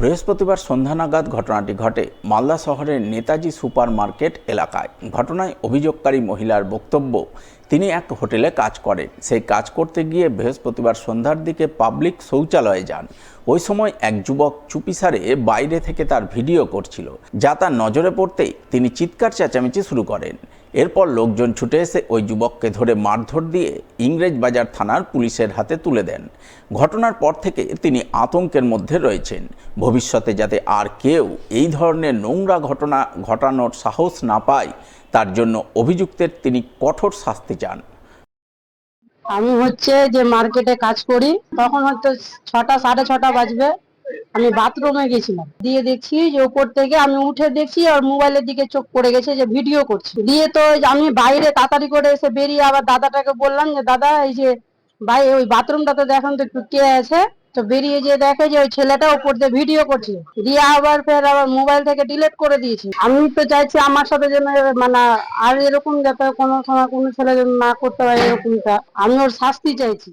বৃহস্পতিবার সন্ধ্যা নাগাদ ঘটনাটি ঘটে। মালদা শহরের নেতাজি সুপার মার্কেট এলাকায়। ঘটনায় অভিযোগকারী মহিলার বক্তব্য, তিনি এক হোটেলে কাজ করেন। সেই কাজ করতে গিয়ে বৃহস্পতিবার সন্ধ্যার দিকে পাবলিক শৌচালয়ে যান। ওই সময় এক যুবক চুপিসারে বাইরে থেকে তার ভিডিও করছিল, যা তার নজরে পড়তেই তিনি চিৎকার চেঁচামেচি শুরু করেন। এরপর লোকজন ছুটে এসে ওই যুবককে ধরে মারধর দিয়ে ইংরেজ বাজার থানার পুলিশের হাতে তুলে দেন। ঘটনার পর থেকে তিনি আতঙ্কের মধ্যে রয়েছেন। ভবিষ্যতে যাতে আর কেউ এই ধরনের নোংরা ঘটনা ঘটানোর সাহস না পায়, তার জন্য অভিযুক্তের তিনি কঠোর শাস্তি চান। আমি হচ্ছে যে মার্কেটে কাজ করি, তখন হয়তো ছটা, সাড়ে ছটা বাজবে। আমি বাথরুমে গেছিলাম। দিয়ে দেখছি যে উপর থেকে আমি উঠে দেখছি আর মোবাইলের দিকে চোখ পড়ে গেছে যে ভিডিও করছি। দিয়ে তো আমি বাইরে তাড়াতাড়ি করে এসে বেরিয়ে আবার দাদাটাকে বললাম যে, দাদা, এই যে ভাই, ওই বাথরুমটাতে দেখেন তো একটু কে আছে? তো বেরিয়ে যে দেখে যে ওই ছেলেটা উপর দিয়ে ভিডিও করছে। দিয়ে আবার ফের আবার মোবাইল থেকে ডিলিট করে দিয়েছি। আমি তো চাইছি আমার সাথে যেন মানে আর এরকম যাতে কোনো সময় কোনো ছেলে যেন না করতে পারে এরকমটা। আমি ওর শাস্তি চাইছি।